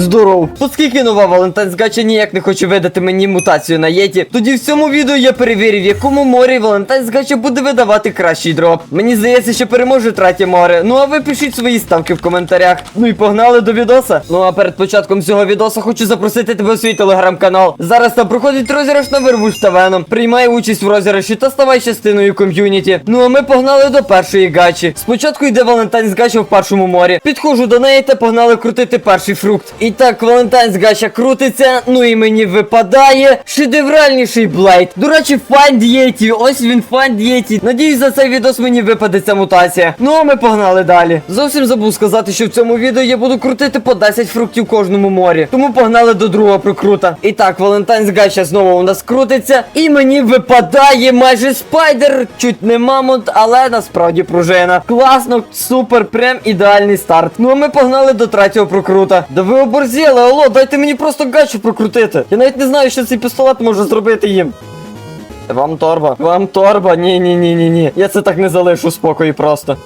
Здоров. Оскільки нова Валентайн з гача ніяк не хоче видати мені мутацію на єті, тоді в цьому відео я перевірив, в якому морі Валентайн з гача буде видавати кращий дроп. Мені здається, що переможе третє море. Ну а ви пишіть свої ставки в коментарях. Ну і погнали до відоса. Ну а перед початком цього відоса хочу запросити тебе у свій телеграм-канал. Зараз там проходить розіграш на Вервуш та Веном. Приймай участь в розіграші та ставай частиною ком'юніті. Ну а ми погнали до першої гачі. Спочатку йде Валентайн з гача в першому морі. Підходжу до неї та погнали крутити перший фрукт. І так, Валентайн з гача крутиться. Ну і мені випадає шедевральніший блейд. До речі, Find Yeti. Ось він Find Yeti. Надіюсь, за цей відос мені випаде ця мутація. Ну а ми погнали далі. Зовсім забув сказати, що в цьому відео я буду крутити по 10 фруктів кожному морі. Тому погнали до другого прокрута. І так, Валентайн з гача знову у нас крутиться. І мені випадає майже спайдер. Чуть не мамонт, але насправді пружина. Класно, супер, прям ідеальний старт. Ну а ми погнали до третього прокрута. Да ви оборзіли, алло, дайте мені просто гачу прокрутити. Я навіть не знаю, що цей пістолет може зробити їм. Вам торба, вам торба, ні, ні, ні, ні, ні. Я це так не залишу спокою просто.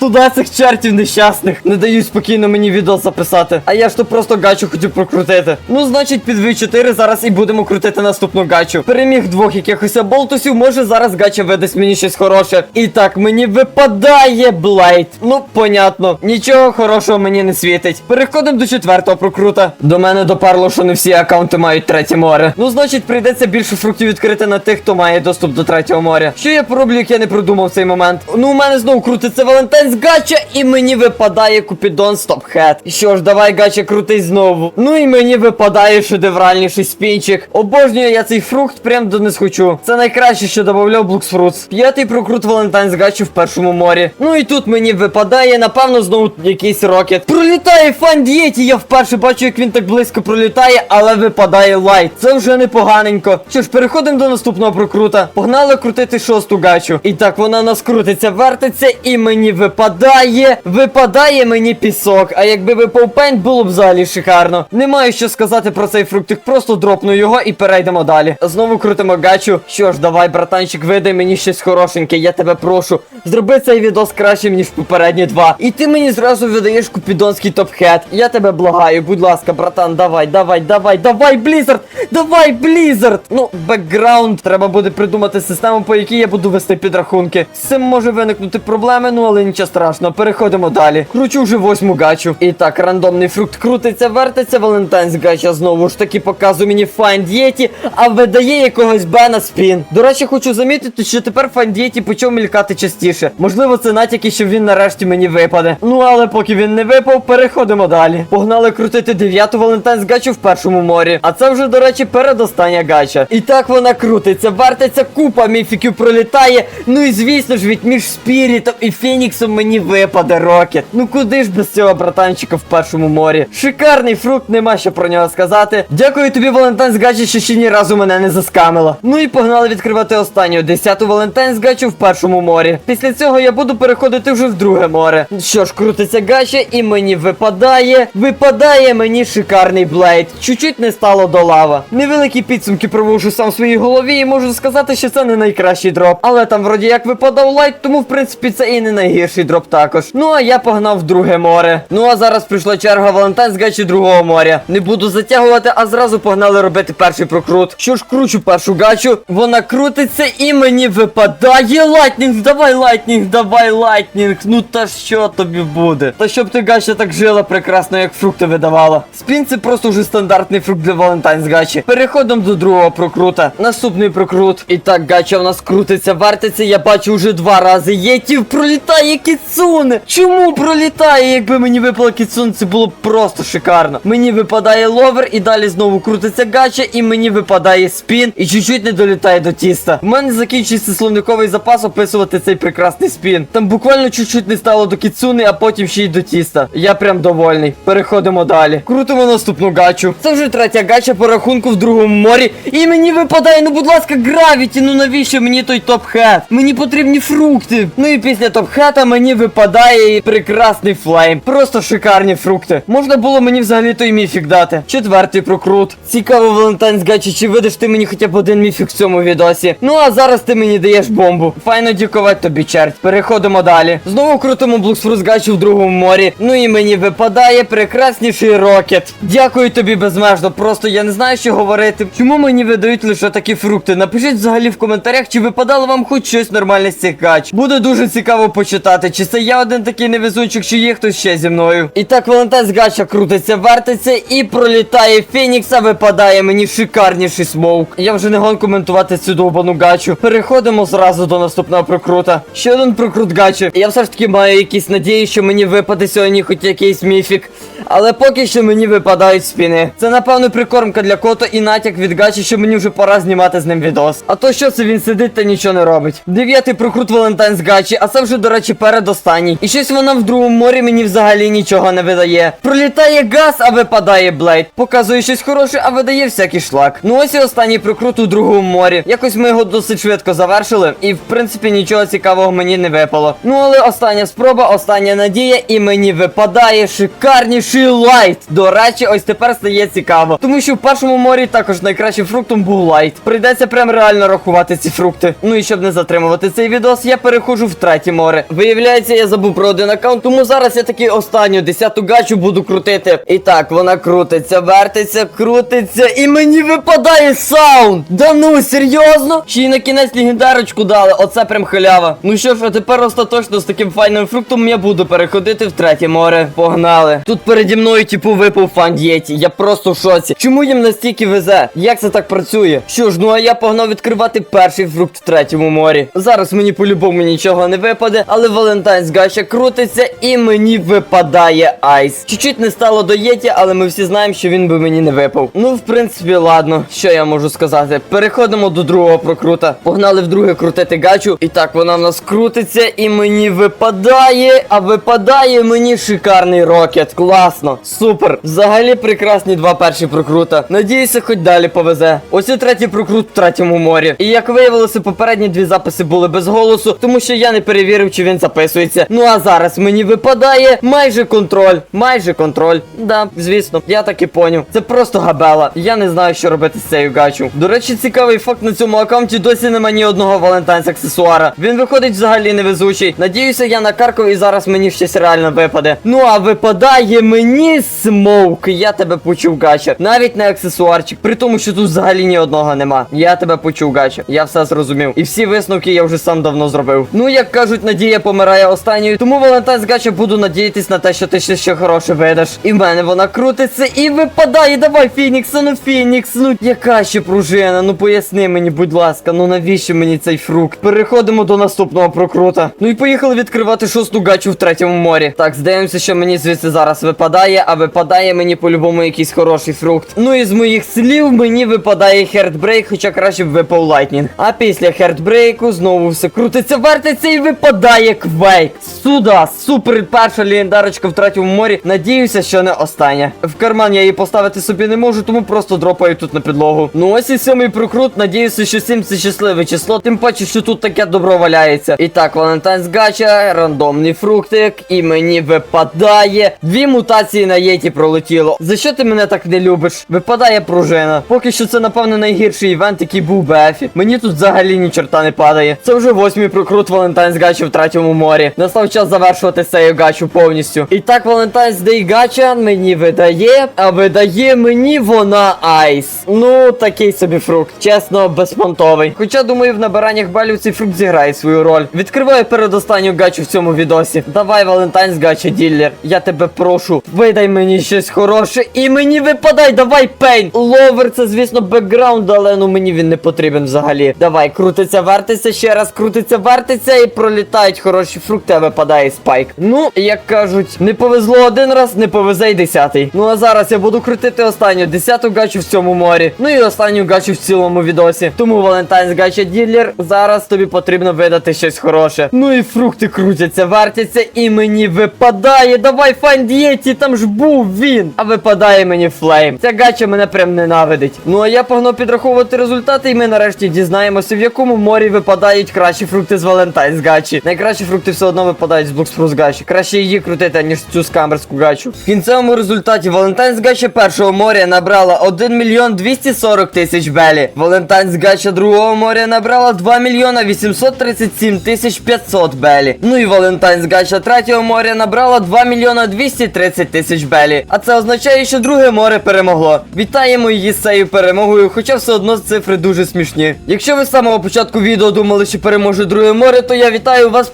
Туди цих чертів нещасних. Не дають спокійно мені відео записати. А я ж то просто гачу хотів прокрутити. Ну, значить, під V4 зараз і будемо крутити наступну гачу. Переміг двох якихось болтусів, може зараз гача видасть мені щось хороше. І так, мені випадає Блейд. Ну, понятно. Нічого хорошого мені не світить. Переходимо до четвертого прокрута. До мене допарло, що не всі аккаунти мають третє море. Ну, значить, прийдеться більше фруктів відкрити на тих, хто має доступ до третього моря. Що я пороблю, як я не продумав цей момент? Ну, у мене знову крутиться Валентайн з гача, і мені випадає Купідон Стопхед. Що ж, давай гача крутий знову. Ну і мені випадає шедевральніший спінчик. Обожнюю я цей фрукт прям до не схочу. Це найкраще, що додавав Блуксфрутс. П'ятий прокрут Валентайн з гача в першому морі. Ну і тут мені випадає, напевно, знову якийсь рокет. Пролітає фандієті, я вперше бачу, як він так близько пролітає, але випадає лайт. Це вже непоганенько. Що ж, переходимо до наступного прокрута. Погнали крутити шосту гачу. І так вона у нас крутиться, вертиться, і мені випадає. Випадає випадає мені пісок. А якби випав пень, було б взагалі шикарно. Не маю що сказати про цей фруктик, просто дропну його і перейдемо далі. Знову крутимо гачу. Що ж, давай, братанчик, видай мені щось хорошеньке, я тебе прошу. Зроби цей відос кращим, ніж попередні два. І ти мені зразу видаєш купідонський топ-хет. Я тебе благаю, будь ласка, братан, давай, давай, давай, давай, Блізард! Давай, Блізард! Ну, бекграунд, треба буде придумати систему, по якій я буду вести підрахунки. З цим може виникнути проблеми, ну але нічого страшного. Переходимо далі. Кручу вже восьму гачу. І так, рандомний фрукт крутиться, вертиться, Валентайн з гача знову ж таки показує мені Yeti, а видає якогось Бена спін. До речі, хочу замітити, що тепер Yeti почав мількати частіше. Можливо, це натяки, що він нарешті мені випаде. Ну але поки він не випав, переходимо далі. Погнали крутити дев'яту Валентайн з гачу в першому морі. А це вже, до речі, передостання гача. І так вона крутиться, вертиться, купа міфіків пролітає. Ну і звісно ж, від між Спірітом і Фініксом мені випаде рокет. Ну куди ж без цього братанчика в першому морі? Шикарний фрукт, нема що про нього сказати. Дякую тобі, Валентайн гачі, що ще ні разу мене не заскамила. Ну і погнали відкривати останню десяту Валентайн гачу в першому морі. Після цього я буду переходити вже в друге море. Що ж, крутиться гача, і мені випадає. Випадає мені шикарний блейд. Чуть-чуть не стало до лава. Невеликі підсумки провожу сам в своїй голові і можу сказати, що це не найкращий дроп. Але там вроді як випадав лайт, тому в принципі це і не найгірший дроп також. Ну а я погнав в друге море. Ну а зараз прийшла черга Валентайн з гачі другого моря. Не буду затягувати, а зразу погнали робити перший прокрут. Що ж, кручу першу гачу, вона крутиться і мені випадає лайтнінг. Давай лайтнінг, давай лайтнінг. Ну та що тобі буде? Та щоб ти гача так жила прекрасно, як фрукти видавала. Спін це просто вже стандартний фрукт для Валентайн з гачі. Переходимо до другого прокрута. Наступний прокрут. І так, гача в нас крутиться, вертиться. Я бачу вже два рази. Єтів пролітає кіцуне. Чому пролітає? Якби мені випало кіцуне, це було б просто шикарно. Мені випадає ловер, і далі знову крутиться гача, і мені випадає спін, і чуть-чуть не долітає до тіста. У мене закінчується словниковий запас описувати цей прекрасний спін. Там буквально чуть-чуть не стало до кіцуни, а потім ще й до тіста. Я прям довольний. Переходимо далі. Крутимо наступну гачу. Це вже третя гача по рахунку в другому морі. І мені випадає, ну будь ласка, гравіті. Ну навіщо мені той топ-хет? Мені потрібні фрукти. Ну і після топ-хета мені мені випадає і прекрасний флейм. Просто шикарні фрукти. Можна було мені взагалі той міфік дати. Четвертий прокрут. Цікаво, Валентайн Гачі, чи видаш ти мені хоча б один міфік в цьому відосі? Ну а зараз ти мені даєш бомбу. Файно дякувати тобі, черть. Переходимо далі. Знову крутимо Блуксфрус Гачі в другому морі. Ну і мені випадає прекрасніший рокет. Дякую тобі безмежно. Просто я не знаю, що говорити. Чому мені видають лише такі фрукти? Напишіть взагалі в коментарях, чи випадало вам хоч щось нормальне з цих гач. Буде дуже цікаво почитати, чи це я один такий невезучик, чи є хтось ще зі мною. І так Валентайн Гача крутиться, вертиться і пролітає Фенікс, а випадає мені шикарніший смоук. Я вже не гон коментувати цю довбану гачу. Переходимо зразу до наступного прокрута. Ще один прокрут гачі. Я все ж таки маю якісь надії, що мені випаде сьогодні хоч якийсь міфік. Але поки що мені випадають спіни. Це напевно прикормка для кота і натяк від гачі, що мені вже пора знімати з ним відос. А то що це він сидить та нічого не робить. Дев'ятий прокрут Валентайн з гачі, а це вже, до речі, передостанній. І щось вона в другому морі мені взагалі нічого не видає. Пролітає газ, а випадає блейд. Показує щось хороше, а видає всякий шлак. Ну ось і останній прокрут у другому морі. Якось ми його досить швидко завершили, і в принципі нічого цікавого мені не випало. Ну але остання спроба, остання надія, і мені випадає шикарніший лайт. До речі, ось тепер стає цікаво. Тому що в першому морі також найкращим фруктом був лайт. Прийдеться прям реально рахувати ці фрукти. Ну і щоб не затримувати цей відос, я переходжу в третє море. Виявляється, я забув про один аккаунт, тому зараз я таки останню десяту гачу буду крутити. І так, вона крутиться, вертиться, крутиться, і мені випадає саунд. Да ну, серйозно? Ще й на кінець легендарочку дали. Оце прям халява. Ну що ж, а тепер остаточно з таким файним фруктом я буду переходити в третє море. Погнали. Тут переді мною, типу, випав фан Єті. Я просто в шоці. Чому їм настільки везе? Як це так працює? Що ж, ну а я погнав відкривати перший фрукт в третьому морі. Зараз мені по-любому нічого не випаде, але Валентайнс Гача крутиться і мені випадає айс. Чуть-чуть не стало до Єті, але ми всі знаємо, що він би мені не випав. Ну, в принципі, ладно, що я можу сказати. Переходимо до другого прокрута. Погнали вдруге крутити гачу. І так вона в нас крутиться, і мені випадає. А випадає мені шикарний рокет. Класно, супер. Взагалі прекрасні два перші прокрута. Надіюся, хоч далі повезе. Ось і третій прокрут в третьому морі. І як виявилося, попередні дві записи були без голосу, тому що я не перевірив, чи він записується. Ну а зараз мені випадає майже контроль. Майже контроль. Да, звісно, я так і поняв. Це просто габела. Я не знаю, що робити з цією гачу. До речі, цікавий факт на цьому аккаунті досі нема ні одного Валентайнс аксесуара. Він виходить взагалі невезучий. Надіюся, я накаркав і зараз мені щось реально випаде. Ну а випадає мені смоук. Я тебе почув, гача. Навіть не аксесуарчик. При тому, що тут взагалі ні одного нема. Я тебе почув, гача. Я все зрозумів. І всі висновки я вже сам давно зробив. Ну, як кажуть, надія помирає останньою. Тому Валентайнс гача буду надіятись на те, що ти ще ще хороше видаш. І в мене вона крутиться і випадає. Давай, Фінікс, ну Фінікс. Ну яка ще пружина? Ну поясни мені, будь ласка, ну навіщо мені цей фрукт? Переходимо до наступного прокрута. Ну і поїхали відкривати шосту гачу в третьому морі. Так, здаємося, що мені звідси зараз випадає, а випадає мені по-любому якийсь хороший фрукт. Ну і з моїх слів мені випадає хертбрейк, хоча краще б випав лайтнінг. А після хертбрейку знову все крутиться, вертиться і випадає квейк. Сюда, супер перша легендарочка в третьому морі. Надіюся, що не остання. В карман я її поставити собі не можу, тому просто дропаю тут на підлогу. Ну ось і сьомий прокрут. Надіюся, що 7 це щасливе число. Тим паче, що тут таке добро валяється. І так, Валентайнс Гача, рандомний фруктик, і мені випадає. Дві мутації на єті пролетіло. За що ти мене так не любиш? Випадає пружина. Поки що це, напевно, найгірший івент, який був в Ефі. Мені тут взагалі ні чорта не падає. Це вже восьмий прокрут Валентайнс Гача в третьому морі. Настав час завершувати цей гачу повністю. І так, Валентайнс Дей Гача мені видає, а видає мені вона айс. Ну, такий собі фрукт. Чесно, безпонтовий. Хоча, думаю, в набираннях балів цей фрукт зіграє свою роль. Відкриваю передостанню гачу в цьому відосі. Давай, Валентайнс Гача ділер. Я тебе прошу. Видай мені щось хороше. І мені випадай, давай пейн. Ловер, це, звісно, бекграунд, але ну мені він не потрібен взагалі. Давай, крутиться, вертиться, ще раз крутиться, вертиться і пролітають хороші фрукти, а випадає спайк. Ну, як кажуть, не повезло один раз, не повезе й десятий. Ну а зараз я буду крутити останню десяту гачу в цьому морі. Ну і останню гачу в цілому відосі. Тому Валентайнс Гача ділер, зараз тобі потрібно видати щось хороше. Ну і фрукти крутяться, вертяться, і мені випадає. Давай, файн дієті, там ж був він. А випадає мені флейм. Ця гача мене прям ненавидить. Ну а я погнав підраховувати результати, і ми нарешті дізнаємося, в якому морі випадають кращі фрукти з Валентайн з гачі. Найкращі фрукти все одно випадають з Блокспрус гачі. Краще її крутити, ніж цю скамерську гачу. В кінцевому результаті Валентайн з гачі першого моря набрала 1 мільйон 240 тисяч белі. Валентайн з гача другого моря набрала 2 мільйона 837 тисяч 500 белі. Ну і Валентайн з гача третього моря набрала 2 мільйона 230 тисяч белі. А це означає, що друге море перемогло. Вітаємо її з цією перемогою, хоча все одно цифри дуже смішні. Якщо ви з самого початку відео думали, що переможе друге море, то я вітаю вас,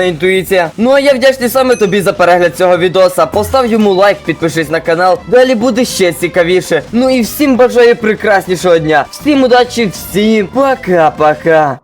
прекрасна інтуїція. Ну а я вдячний саме тобі за перегляд цього відоса. Постав йому лайк, підпишись на канал. Далі буде ще цікавіше. Ну і всім бажаю прекраснішого дня. Всім удачі, всім пока-пока.